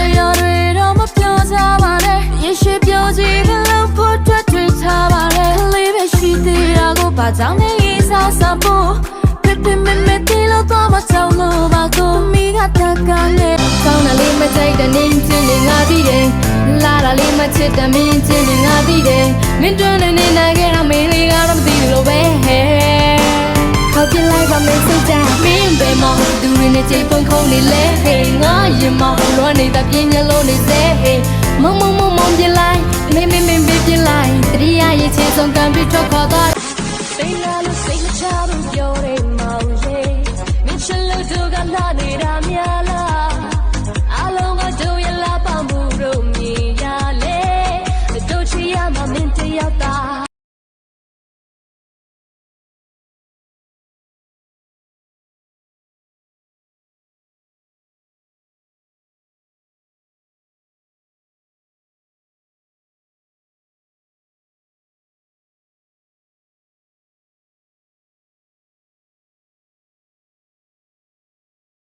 တရားတွေတော့မပြောကြပါနဲ့ရရှိပြောကြည့်ကလို့ဖို့ထွက်တွေ့ထားပါလေလေးပဲရှိသေးတာကိုဘာကြောင့်လဲရေးစားစားဖို့ပြပြမမတီလို့တော့မဆောင်လို့ပါကိုမိကတကလည်းကောင်းတာလေးမကြိုက်တဲ့နင်းချင်းလေးငါသိတယ်လာတာလေးမချစ်တဲ့မင်းချင်းလေးငါသိတယ်မင်းတွန်းနေနေနိုင် လိုက်ပါမယ်စိတ်ကြမင်းပဲမသူတွေနဲ့ချိန်ပုံခုံးနေလဲဟေးငါရင်မလွမ်းနေတာပြင်းညလုံးနေစေဟေးမုံမုံမုံမုံပြလိုက်မင်းမင်းမင်းပြလိုက်တတိယရဲ့ခြေဆုံးကံပြီးထွက်ခေါ်သွားစိတ်လာ